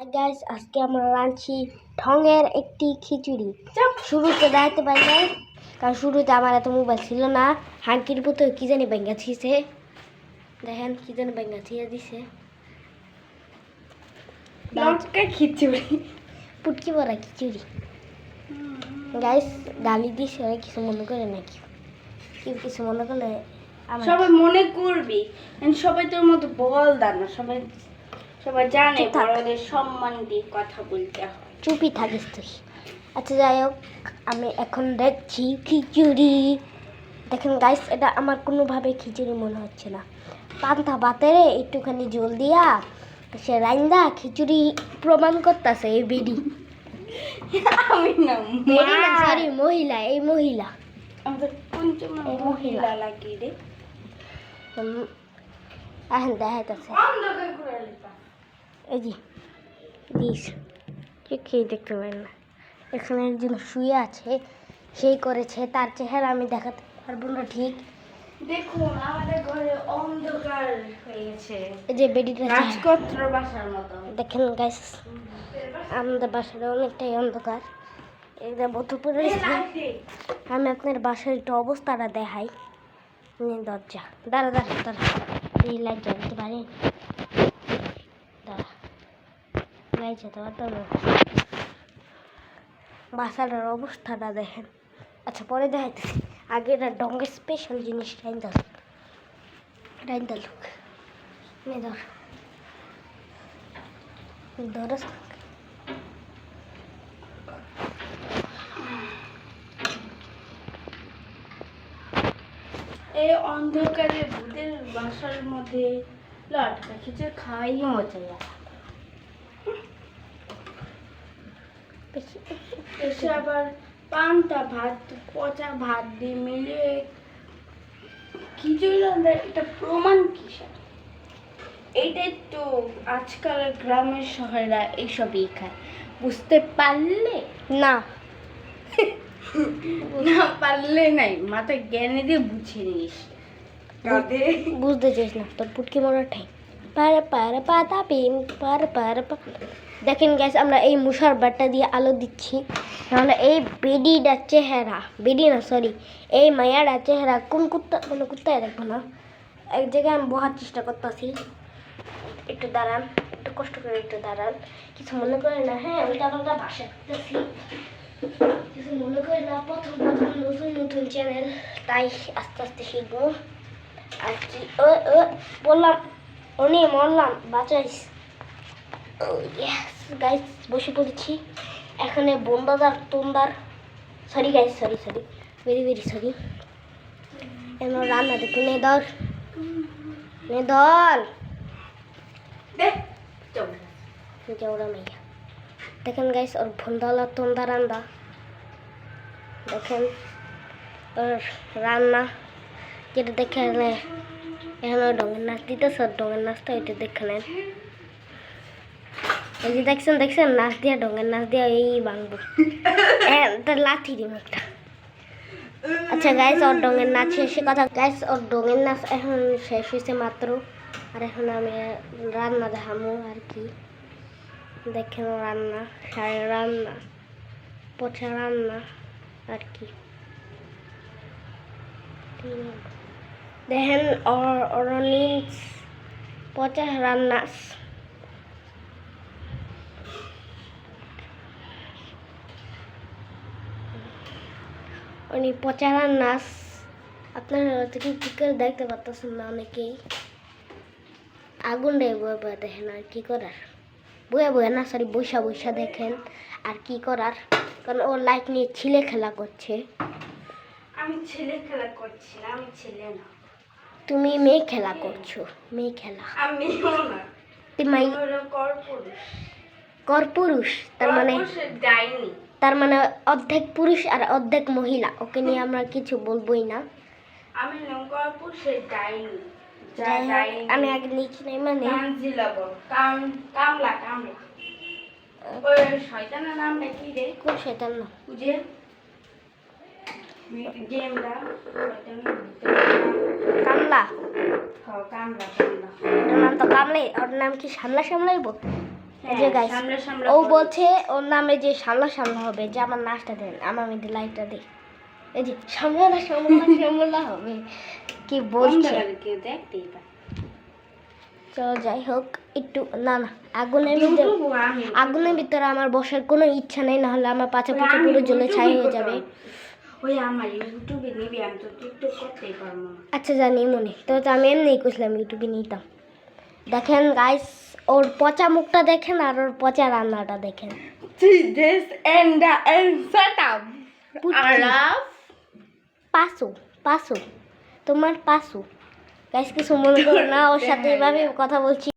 Guys আজকে আমরা রাঁধছি ঠঙের একটি খিচুড়ি। শুরুতে দেখাতে পারি নাই কারণ শুরুতে আমার এত মোবাইল ছিল না হাঁকির ভিতরে কি জানি ব্যাঙ্গা ছিঁড়ছে দেখেন কি জানি ব্যাঙ্গা ছিঁড়ে দিছে খিচুড়ি। পুটকি বড়া খিচুড়ি। গাইস ডালি দিছে ওরা কিছু মনে করে নাকি? কেউ কিছু মনে করলে সবাই মনে করবি। সবাই তোর মতো বল না সবাই সবাই জানে বড়দের সম্মান দিয়ে কথা বলতে হয়। চুপই থাকিস তুই। আচ্ছা যাই হোক আমি এখন দেখছি খিচুড়ি। দেখেন গাইস এটা আমার কোনোভাবে খিচুড়ি মনে হচ্ছে না। পান্তা ভাতেরে একটুখানি জল দিয়া সে রাইন্দা খিচুড়ি প্রমাণ করতেছে এই বেডি আমি না বেডি না সরি মহিলা এই মহিলা। আমাদের পঞ্চম মহিলা। মহিলা লাগে রে এখন দেখাইতেছে। এই যে দিস খেয়ে দেখতে পারেন না? এখানে একজন শুয়ে আছে সেই করেছে তার চেহারা আমি দেখাতে পারব না ঠিক। দেখুন আমাদের ঘরে অন্ধকার হয়ে গেছে। এই যে বেডিটা। রাজকত্র বাসার মতো দেখেন গাইস আমাদের বাসার অনেকটাই অন্ধকার। বোতল রয়েছে। আমি আপনার বাসার একটু অবস্থাটা দেখাই। দরজা। দাঁড়া দাঁড়া দাঁড়া। এই লাইট জ্বালতে পারি দাঁড়া লাইট যেতে পারতাম না বাসাটার অবস্থাটা দেখেন। আচ্ছা পরে দেখাইতেছি। আগে এটা ডঙ্গের স্পেশাল জিনিস রাইন্দা রাইন্দা লোক নিয়ে ধর। ধরস এই অন্ধকারে ভূতের বাসার মধ্যে খাওয়াই মজা। এসে আবার পান্তা ভাত পচা ভাত দিয়ে মিলিয়ে খিচুড়ি রান্না এটা প্রমাণ কিসের? এইটাই তো আজকাল গ্রামের শহরেরা এইসবই খায়। বুঝতে পারলে? না। না পারলে নাই মাথায় জ্ঞানে দিয়ে বুঝিয়ে নিস। বুঝতে চাইস না তোর পুটকি মরা ঠাই পারে পারে পাতা পিম পারে পারে পা দেখেন গ্যাস আমরা এই মুসার বাটটা দিয়ে আলো দিচ্ছি। নাহলে এই বেডিটার চেহারা, বেডি না সরি এই মায়াটার চেহারা, কোন কুত্তা, কোনো কুত্তায় দেখব না। এক জায়গায় আমি বহার চেষ্টা করতেছি। একটু দাঁড়ান, একটু কষ্ট করে একটু দাঁড়ান। কিছু মনে করে না হ্যাঁ ওইটা আমরা ভাষা করতেছি কিছু মনে করে না, প্রথম প্রথম নতুন নতুন চ্যানেল তাই আস্তে আস্তে শিখব। আর কি, ও বললাম উনি মরলাম, বাঁচাইস। গাইস বসে পড়েছি। এখানে বন্দাদার তোন্দার sorry guys sorry sorry very very sorry এমন রান্না দেখুন নে ধর নে ধর জৌড়া মাইয়া। দেখেন গাইস ওর ভন্দালা তন্দা রান্দা। দেখেন ওর রান্না। যেটা দেখে এখানে ডঙের নাচ দিতেছে ওর ডঙের নাচটা ওইটা দেখে নেন। এই যে দেখছেন দেখছেন? নাচ দিয়া ডঙের নাচ দিয়া এই বাংবো। হ্যাঁ লাথি দিব একটা। আচ্ছা গাইস ওর ডঙের নাচ শেষে কথা গাইস ওর ডঙের নাচ এখন শেষ হয়েছে মাত্র। আর এখন আমি রান্না দেখামো আর কি। দেখেন রান্না শাড়ি রান্না পচা রান্না আর কি। দেখেন অরনিন্স পচা রান্না। উনি পচা নাচ আপনারা হয়তো কি করে দেখতে পারতেছেন না অনেকেই। আগুনটাই বয়ে বয়ে দেখেন আর কি করার। বয়ে বয়ে না সরি বৈশা বৈশা দেখেন আর কি করার। কারণ ও লাইট নিয়ে ছিলে খেলা করছে। আমি ছেলে খেলা করছি না আমি ছেলে না। তুমি মেয়ে খেলা করছ মেয়ে খেলা। আমিও না। তুমি আমি করপুরুষ কর পুরুষ। তার মানে ডাইনি তার মানে অর্ধেক পুরুষ আর অর্ধেক মহিলা। ওকে নিয়ে আমরা কিছু বলবোই না। আমি হলাম করপুরুষের ডাইনি। আমি আগে লিখি নাই মানে? কামলা কামলা। ওই শয়তানের নামটা কি রে? কোন শয়তান? না বুঝে গেমটা কামলা। কামলা ওর নাম তো কামলাই ওর নাম কি সামলা সামলাইব যে হ্যাঁ, গাইস সামলা সামলা ও বলছে ওর নামে যে সামলা সামলা হবে যে আমার নাচটা দেন আমার মেয়েদের লাইটটা দে। এই যে সামলা সামলা সামলা হবে। কি বলছে? চলো যাই হোক একটু না না আগুনের ভিতরে আগুনের ভিতরে আমার বসার কোনো ইচ্ছা নেই না হলে আমার পাছা আমি পুরো জ্বলে ছাই হয়ে যাবে। না। আচ্ছা জানি মনে। তো আমি এমনিই করছিলাম ইউটিউবে নিতাম। দেখেন গাইস ওর পচা মুখটা দেখেন আর ওর পচা রান্নাটা দেখেন। This and the and. পাসু পাসু তোমার পাসু গাইস কিছু মনে করো না ওর সাথে এভাবে কথা বলছি।